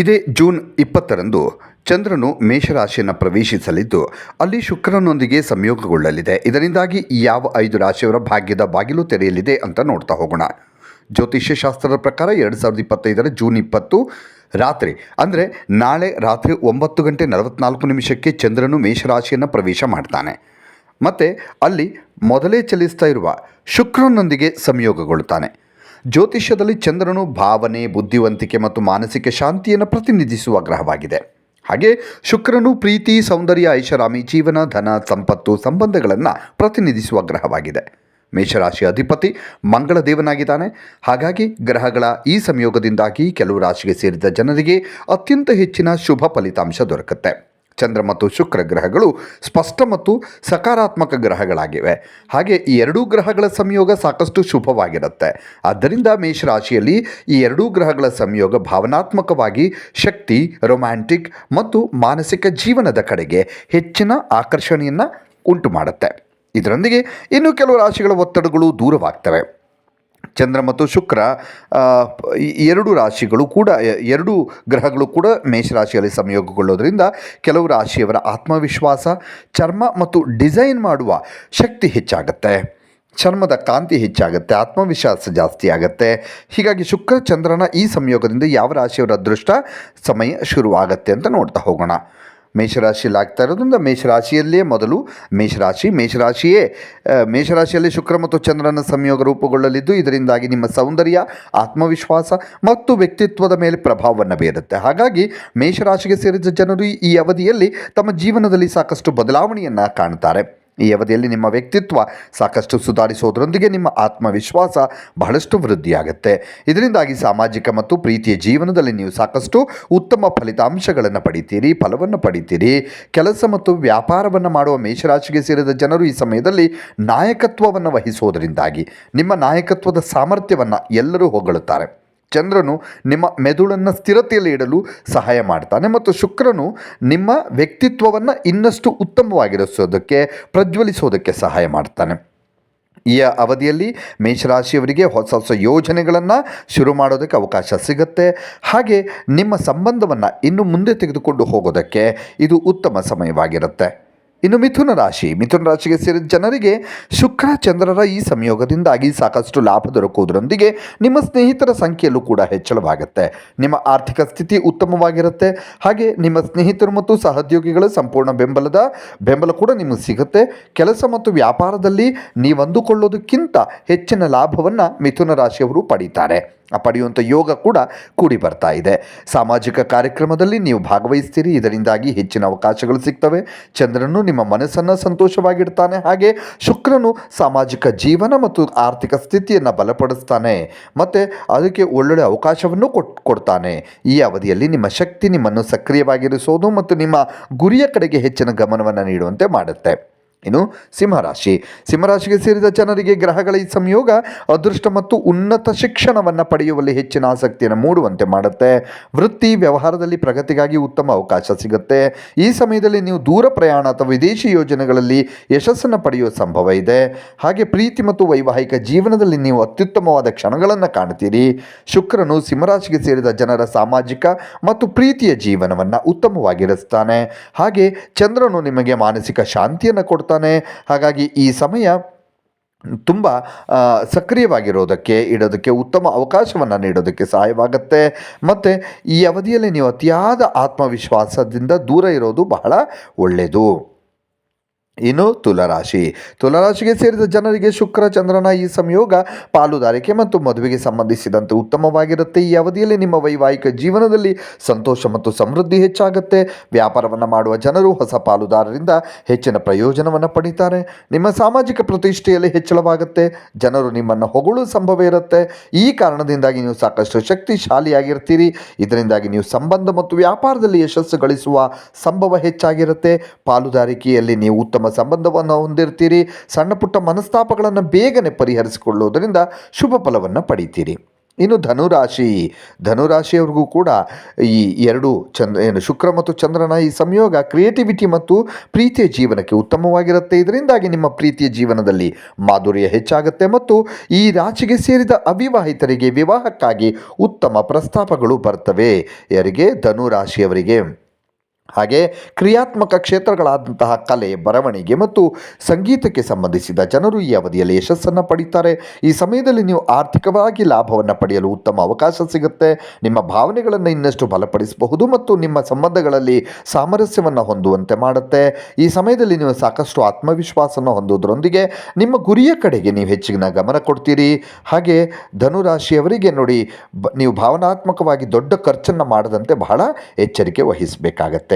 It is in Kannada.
ಇದೇ ಜೂನ್ ಇಪ್ಪತ್ತರಂದು ಚಂದ್ರನು ಮೇಷರಾಶಿಯನ್ನು ಪ್ರವೇಶಿಸಲಿದ್ದು, ಅಲ್ಲಿ ಶುಕ್ರನೊಂದಿಗೆ ಸಂಯೋಗಗೊಳ್ಳಲಿದೆ. ಇದರಿಂದಾಗಿ ಯಾವ ಐದು ರಾಶಿಯವರ ಭಾಗ್ಯದ ಬಾಗಿಲು ತೆರೆಯಲಿದೆ ಅಂತ ನೋಡ್ತಾ ಹೋಗೋಣ. ಜ್ಯೋತಿಷ್ಯ ಶಾಸ್ತ್ರದ ಪ್ರಕಾರ ಎರಡು ಸಾವಿರದ ಇಪ್ಪತ್ತೈದರ ಜೂನ್ ಇಪ್ಪತ್ತು ರಾತ್ರಿ, ಅಂದರೆ ನಾಳೆ ರಾತ್ರಿ ಒಂಬತ್ತು ಗಂಟೆ ನಲವತ್ನಾಲ್ಕು ನಿಮಿಷಕ್ಕೆ ಚಂದ್ರನು ಮೇಷರಾಶಿಯನ್ನು ಪ್ರವೇಶ ಮಾಡ್ತಾನೆ. ಮತ್ತು ಅಲ್ಲಿ ಮೊದಲೇ ಚಲಿಸ್ತಾ ಇರುವ ಶುಕ್ರನೊಂದಿಗೆ ಸಂಯೋಗಗೊಳ್ಳುತ್ತಾನೆ. ಜ್ಯೋತಿಷ್ಯದಲ್ಲಿ ಚಂದ್ರನು ಭಾವನೆ, ಬುದ್ಧಿವಂತಿಕೆ ಮತ್ತು ಮಾನಸಿಕ ಶಾಂತಿಯನ್ನು ಪ್ರತಿನಿಧಿಸುವ ಗ್ರಹವಾಗಿದೆ. ಹಾಗೆ ಶುಕ್ರನು ಪ್ರೀತಿ, ಸೌಂದರ್ಯ, ಐಷಾರಾಮಿ, ಜೀವನ, ಧನ, ಸಂಪತ್ತು, ಸಂಬಂಧಗಳನ್ನು ಪ್ರತಿನಿಧಿಸುವ ಗ್ರಹವಾಗಿದೆ. ಮೇಷರಾಶಿ ಅಧಿಪತಿ ಮಂಗಳ ದೇವನಾಗಿದ್ದಾನೆ ಹಾಗಾಗಿ ಗ್ರಹಗಳ ಈ ಸಂಯೋಗದಿಂದಾಗಿ ಕೆಲವು ರಾಶಿಗೆ ಸೇರಿದ ಜನರಿಗೆ ಅತ್ಯಂತ ಹೆಚ್ಚಿನ ಶುಭ ಫಲಿತಾಂಶ ದೊರಕುತ್ತೆ. ಚಂದ್ರ ಮತ್ತು ಶುಕ್ರ ಗ್ರಹಗಳು ಸ್ಪಷ್ಟ ಮತ್ತು ಸಕಾರಾತ್ಮಕ ಗ್ರಹಗಳಾಗಿವೆ. ಹಾಗೆ ಈ ಎರಡೂ ಗ್ರಹಗಳ ಸಂಯೋಗ ಸಾಕಷ್ಟು ಶುಭವಾಗಿರುತ್ತೆ. ಆದ್ದರಿಂದ ಮೇಷರಾಶಿಯಲ್ಲಿ ಈ ಎರಡೂ ಗ್ರಹಗಳ ಸಂಯೋಗ ಭಾವನಾತ್ಮಕವಾಗಿ ಶಕ್ತಿ ರೊಮ್ಯಾಂಟಿಕ್ ಮತ್ತು ಮಾನಸಿಕ ಜೀವನದ ಕಡೆಗೆ ಹೆಚ್ಚಿನ ಆಕರ್ಷಣೆಯನ್ನು ಉಂಟು ಮಾಡುತ್ತೆ ಇದರೊಂದಿಗೆ ಇನ್ನೂ ಕೆಲವು ರಾಶಿಗಳ ಒತ್ತಡಗಳು ದೂರವಾಗ್ತವೆ. ಚಂದ್ರ ಮತ್ತು ಶುಕ್ರ ಎರಡು ರಾಶಿಗಳು ಕೂಡ ಎರಡು ಗ್ರಹಗಳು ಕೂಡ ಮೇಷರಾಶಿಯಲ್ಲಿ ಸಂಯೋಗಗೊಳ್ಳೋದ್ರಿಂದ ಕೆಲವು ರಾಶಿಯವರ ಆತ್ಮವಿಶ್ವಾಸ, ಚರ್ಮ ಮತ್ತು ಡಿಸೈನ್ ಮಾಡುವ ಶಕ್ತಿ ಹೆಚ್ಚಾಗುತ್ತೆ. ಚರ್ಮದ ಕಾಂತಿ ಹೆಚ್ಚಾಗುತ್ತೆ, ಆತ್ಮವಿಶ್ವಾಸ ಜಾಸ್ತಿ ಆಗುತ್ತೆ. ಹೀಗಾಗಿ ಶುಕ್ರ ಚಂದ್ರನ ಈ ಸಂಯೋಗದಿಂದ ಯಾವ ರಾಶಿಯವರ ಅದೃಷ್ಟ ಸಮಯ ಶುರುವಾಗತ್ತೆ ಅಂತ ನೋಡ್ತಾ ಹೋಗೋಣ. ಮೇಷರಾಶಿಯಲ್ಲಿ ಆಗ್ತಾ ಇರೋದ್ರಿಂದ ಮೇಷರಾಶಿಯಲ್ಲಿಯೇ ಮೊದಲು ಮೇಷರಾಶಿ, ಮೇಷರಾಶಿಯೇ ಮೇಷರಾಶಿಯಲ್ಲಿ ಶುಕ್ರ ಮತ್ತು ಚಂದ್ರನ ಸಂಯೋಗ ರೂಪುಗೊಳ್ಳಲಿದ್ದು ಇದರಿಂದಾಗಿ ನಿಮ್ಮ ಸೌಂದರ್ಯ, ಆತ್ಮವಿಶ್ವಾಸ ಮತ್ತು ವ್ಯಕ್ತಿತ್ವದ ಮೇಲೆ ಪ್ರಭಾವವನ್ನು ಬೀರುತ್ತೆ. ಹಾಗಾಗಿ ಮೇಷರಾಶಿಗೆ ಸೇರಿದ ಜನರು ಈ ಅವಧಿಯಲ್ಲಿ ತಮ್ಮ ಜೀವನದಲ್ಲಿ ಸಾಕಷ್ಟು ಬದಲಾವಣೆಯನ್ನು ಕಾಣ್ತಾರೆ. ಈ ಅವಧಿಯಲ್ಲಿ ನಿಮ್ಮ ವ್ಯಕ್ತಿತ್ವ ಸಾಕಷ್ಟು ಸುಧಾರಿಸೋದರೊಂದಿಗೆ ನಿಮ್ಮ ಆತ್ಮವಿಶ್ವಾಸ ಬಹಳಷ್ಟು ವೃದ್ಧಿಯಾಗುತ್ತೆ. ಇದರಿಂದಾಗಿ ಸಾಮಾಜಿಕ ಮತ್ತು ಪ್ರೀತಿಯ ಜೀವನದಲ್ಲಿ ನೀವು ಸಾಕಷ್ಟು ಉತ್ತಮ ಫಲಿತಾಂಶಗಳನ್ನು ಪಡಿತೀರಿ, ಫಲವನ್ನು ಪಡಿತೀರಿ. ಕೆಲಸ ಮತ್ತು ವ್ಯಾಪಾರವನ್ನು ಮಾಡುವ ಮೇಷರಾಶಿಗೆ ಸೇರಿದ ಜನರು ಈ ಸಮಯದಲ್ಲಿ ನಾಯಕತ್ವವನ್ನು ವಹಿಸೋದರಿಂದಾಗಿ ನಿಮ್ಮ ನಾಯಕತ್ವದ ಸಾಮರ್ಥ್ಯವನ್ನು ಎಲ್ಲರೂ ಹೊಗಳುತ್ತಾರೆ. ಚಂದ್ರನು ನಿಮ್ಮ ಮೆದುಳನ್ನು ಸ್ಥಿರತೆಯಲ್ಲಿ ಇಡಲು ಸಹಾಯ ಮಾಡ್ತಾನೆ ಮತ್ತು ಶುಕ್ರನು ನಿಮ್ಮ ವ್ಯಕ್ತಿತ್ವವನ್ನು ಇನ್ನಷ್ಟು ಉತ್ತಮವಾಗಿರಿಸೋದಕ್ಕೆ, ಪ್ರಜ್ವಲಿಸೋದಕ್ಕೆ ಸಹಾಯ ಮಾಡ್ತಾನೆ. ಈ ಅವಧಿಯಲ್ಲಿ ಮೇಷರಾಶಿಯವರಿಗೆ ಹೊಸ ಹೊಸ ಯೋಜನೆಗಳನ್ನು ಶುರು ಮಾಡೋದಕ್ಕೆ ಅವಕಾಶ ಸಿಗುತ್ತೆ. ಹಾಗೆ ನಿಮ್ಮ ಸಂಬಂಧವನ್ನು ಇನ್ನು ಮುಂದೆ ತೆಗೆದುಕೊಂಡು ಹೋಗೋದಕ್ಕೆ ಇದು ಉತ್ತಮ ಸಮಯವಾಗಿರುತ್ತೆ. ಇನ್ನು ಮಿಥುನ ರಾಶಿ. ಮಿಥುನ ರಾಶಿಗೆ ಸೇರಿದ ಜನರಿಗೆ ಶುಕ್ರ, ಚಂದ್ರರ ಈ ಸಂಯೋಗದಿಂದಾಗಿ ಸಾಕಷ್ಟು ಲಾಭ ದೊರಕುವುದರೊಂದಿಗೆ ನಿಮ್ಮ ಸ್ನೇಹಿತರ ಸಂಖ್ಯೆಯಲ್ಲೂ ಕೂಡ ಹೆಚ್ಚಳವಾಗುತ್ತೆ. ನಿಮ್ಮ ಆರ್ಥಿಕ ಸ್ಥಿತಿ ಉತ್ತಮವಾಗಿರುತ್ತೆ. ಹಾಗೆ ನಿಮ್ಮ ಸ್ನೇಹಿತರು ಮತ್ತು ಸಹೋದ್ಯೋಗಿಗಳ ಸಂಪೂರ್ಣ ಬೆಂಬಲದ ಬೆಂಬಲ ಕೂಡ ನಿಮಗೆ ಸಿಗುತ್ತೆ. ಕೆಲಸ ಮತ್ತು ವ್ಯಾಪಾರದಲ್ಲಿ ನೀವಂದುಕೊಳ್ಳೋದಕ್ಕಿಂತ ಹೆಚ್ಚಿನ ಲಾಭವನ್ನು ಮಿಥುನ ರಾಶಿಯವರು ಪಡೀತಾರೆ. ಪಡೆಯುವಂಥ ಯೋಗ ಕೂಡ ಕೂಡಿ ಬರ್ತಾ ಇದೆ. ಸಾಮಾಜಿಕ ಕಾರ್ಯಕ್ರಮದಲ್ಲಿ ನೀವು ಭಾಗವಹಿಸ್ತೀರಿ. ಇದರಿಂದಾಗಿ ಹೆಚ್ಚಿನ ಅವಕಾಶಗಳು ಸಿಗ್ತವೆ. ಚಂದ್ರನು ನಿಮ್ಮ ಮನಸ್ಸನ್ನು ಸಂತೋಷವಾಗಿಡ್ತಾನೆ. ಹಾಗೆ ಶುಕ್ರನು ಸಾಮಾಜಿಕ ಜೀವನ ಮತ್ತು ಆರ್ಥಿಕ ಸ್ಥಿತಿಯನ್ನು ಬಲಪಡಿಸ್ತಾನೆ. ಮತ್ತು ಅದಕ್ಕೆ ಒಳ್ಳೊಳ್ಳೆ ಅವಕಾಶವನ್ನು ಕೊಡ್ತಾನೆ. ಈ ಅವಧಿಯಲ್ಲಿ ನಿಮ್ಮ ಶಕ್ತಿ ನಿಮ್ಮನ್ನು ಸಕ್ರಿಯವಾಗಿರಿಸೋದು ಮತ್ತು ನಿಮ್ಮ ಗುರಿಯ ಕಡೆಗೆ ಹೆಚ್ಚಿನ ಗಮನವನ್ನು ನೀಡುವಂತೆ ಮಾಡುತ್ತೆ. ಇನ್ನು ಸಿಂಹರಾಶಿ. ಸಿಂಹರಾಶಿಗೆ ಸೇರಿದ ಜನರಿಗೆ ಗ್ರಹಗಳ ಈ ಸಂಯೋಗ ಅದೃಷ್ಟ ಮತ್ತು ಉನ್ನತ ಶಿಕ್ಷಣವನ್ನು ಪಡೆಯುವಲ್ಲಿ ಹೆಚ್ಚಿನ ಆಸಕ್ತಿಯನ್ನು ಮೂಡುವಂತೆ ಮಾಡುತ್ತೆ. ವೃತ್ತಿ ವ್ಯವಹಾರದಲ್ಲಿ ಪ್ರಗತಿಗಾಗಿ ಉತ್ತಮ ಅವಕಾಶ ಸಿಗುತ್ತೆ. ಈ ಸಮಯದಲ್ಲಿ ನೀವು ದೂರ ಪ್ರಯಾಣ ಅಥವಾ ವಿದೇಶಿ ಯೋಜನೆಗಳಲ್ಲಿ ಯಶಸ್ಸನ್ನು ಪಡೆಯುವ ಸಂಭವ ಇದೆ. ಹಾಗೆ ಪ್ರೀತಿ ಮತ್ತು ವೈವಾಹಿಕ ಜೀವನದಲ್ಲಿ ನೀವು ಅತ್ಯುತ್ತಮವಾದ ಕ್ಷಣಗಳನ್ನು ಕಾಣ್ತೀರಿ. ಶುಕ್ರನು ಸಿಂಹರಾಶಿಗೆ ಸೇರಿದ ಜನರ ಸಾಮಾಜಿಕ ಮತ್ತು ಪ್ರೀತಿಯ ಜೀವನವನ್ನು ಉತ್ತಮವಾಗಿರಿಸ್ತಾನೆ ಹಾಗೆ ಚಂದ್ರನು ನಿಮಗೆ ಮಾನಸಿಕ ಶಾಂತಿಯನ್ನು ಕೊಡ್ತಾನೆ. ಹಾಗಾಗಿ ಈ ಸಮಯ ತುಂಬ ಸಕ್ರಿಯವಾಗಿರೋದಕ್ಕೆ, ಇಡೋದಕ್ಕೆ ಉತ್ತಮ ಅವಕಾಶವನ್ನು ನೀಡೋದಕ್ಕೆ ಸಹಾಯವಾಗುತ್ತೆ. ಮತ್ತು ಈ ಅವಧಿಯಲ್ಲಿ ನೀವು ಅತಿಯಾದ ಆತ್ಮವಿಶ್ವಾಸದಿಂದ ದೂರ ಇರೋದು ಬಹಳ ಒಳ್ಳೆಯದು ಇನ್ನು ತುಲರಾಶಿ. ತುಲಾರಾಶಿಗೆ ಸೇರಿದ ಜನರಿಗೆ ಶುಕ್ರ, ಚಂದ್ರನ ಈ ಸಂಯೋಗ ಪಾಲುದಾರಿಕೆ ಮತ್ತು ಮದುವೆಗೆ ಸಂಬಂಧಿಸಿದಂತೆ ಉತ್ತಮವಾಗಿರುತ್ತೆ. ಈ ಅವಧಿಯಲ್ಲಿ ನಿಮ್ಮ ವೈವಾಹಿಕ ಜೀವನದಲ್ಲಿ ಸಂತೋಷ ಮತ್ತು ಸಮೃದ್ಧಿ ಹೆಚ್ಚಾಗುತ್ತೆ. ವ್ಯಾಪಾರವನ್ನು ಮಾಡುವ ಜನರು ಹೊಸ ಪಾಲುದಾರರಿಂದ ಹೆಚ್ಚಿನ ಪ್ರಯೋಜನವನ್ನು ಪಡೀತಾರೆ. ನಿಮ್ಮ ಸಾಮಾಜಿಕ ಪ್ರತಿಷ್ಠೆಯಲ್ಲಿ ಹೆಚ್ಚಳವಾಗುತ್ತೆ. ಜನರು ನಿಮ್ಮನ್ನು ಹೊಗಳು ಸಂಭವ ಇರುತ್ತೆ. ಈ ಕಾರಣದಿಂದಾಗಿ ನೀವು ಸಾಕಷ್ಟು ಶಕ್ತಿಶಾಲಿಯಾಗಿರ್ತೀರಿ. ಇದರಿಂದಾಗಿ ನೀವು ಸಂಬಂಧ ಮತ್ತು ವ್ಯಾಪಾರದಲ್ಲಿ ಯಶಸ್ಸು ಗಳಿಸುವ ಸಂಭವ ಹೆಚ್ಚಾಗಿರುತ್ತೆ. ಪಾಲುದಾರಿಕೆಯಲ್ಲಿ ನೀವು ಉತ್ತಮ ಸಂಬಂಧವನ್ನು ಹೊಂದಿರ್ತೀರಿ. ಸಣ್ಣ ಪುಟ್ಟ ಮನಸ್ತಾಪಗಳನ್ನು ಬೇಗನೆ ಪರಿಹರಿಸಿಕೊಳ್ಳುವುದರಿಂದ ಶುಭ ಫಲವನ್ನು ಪಡೀತೀರಿ. ಇನ್ನು ಧನುರಾಶಿ, ಧನುರಾಶಿಯವ್ರಿಗೂ ಕೂಡ ಈ ಎರಡು ಚಂದ್ರ, ಏನು ಶುಕ್ರ ಮತ್ತು ಚಂದ್ರನ ಈ ಸಂಯೋಗ ಕ್ರಿಯೇಟಿವಿಟಿ ಮತ್ತು ಪ್ರೀತಿಯ ಜೀವನಕ್ಕೆ ಉತ್ತಮವಾಗಿರುತ್ತೆ. ಇದರಿಂದಾಗಿ ನಿಮ್ಮ ಪ್ರೀತಿಯ ಜೀವನದಲ್ಲಿ ಮಾಧುರ್ಯ ಹೆಚ್ಚಾಗುತ್ತೆ ಮತ್ತು ಈ ರಾಶಿಗೆ ಸೇರಿದ ಅವಿವಾಹಿತರಿಗೆ ವಿವಾಹಕ್ಕಾಗಿ ಉತ್ತಮ ಪ್ರಸ್ತಾಪಗಳು ಬರ್ತವೆ. ಯಾರಿಗೆ? ಧನುರಾಶಿಯವರಿಗೆ. ಹಾಗೆ ಕ್ರಿಯಾತ್ಮಕ ಕ್ಷೇತ್ರಗಳಾದಂತಹ ಕಲೆ, ಬರವಣಿಗೆ ಮತ್ತು ಸಂಗೀತಕ್ಕೆ ಸಂಬಂಧಿಸಿದ ಜನರು ಈ ಅವಧಿಯಲ್ಲಿ ಯಶಸ್ಸನ್ನು ಪಡೀತಾರೆ. ಈ ಸಮಯದಲ್ಲಿ ನೀವು ಆರ್ಥಿಕವಾಗಿ ಲಾಭವನ್ನು ಪಡೆಯಲು ಉತ್ತಮ ಅವಕಾಶ ಸಿಗುತ್ತೆ. ನಿಮ್ಮ ಭಾವನೆಗಳನ್ನು ಇನ್ನಷ್ಟು ಬಲಪಡಿಸಬಹುದು ಮತ್ತು ನಿಮ್ಮ ಸಂಬಂಧಗಳಲ್ಲಿ ಸಾಮರಸ್ಯವನ್ನು ಹೊಂದುವಂತೆ ಮಾಡುತ್ತೆ. ಈ ಸಮಯದಲ್ಲಿ ನೀವು ಸಾಕಷ್ಟು ಆತ್ಮವಿಶ್ವಾಸವನ್ನು ಹೊಂದುವುದರೊಂದಿಗೆ ನಿಮ್ಮ ಗುರಿಯ ಕಡೆಗೆ ನೀವು ಹೆಚ್ಚಿನ ಗಮನ ಕೊಡ್ತೀರಿ. ಹಾಗೆ ಧನುರಾಶಿಯವರಿಗೆ ನೋಡಿ ನೀವು ಭಾವನಾತ್ಮಕವಾಗಿ ದೊಡ್ಡ ಖರ್ಚನ್ನು ಮಾಡದಂತೆ ಬಹಳ ಎಚ್ಚರಿಕೆ ವಹಿಸಬೇಕಾಗತ್ತೆ.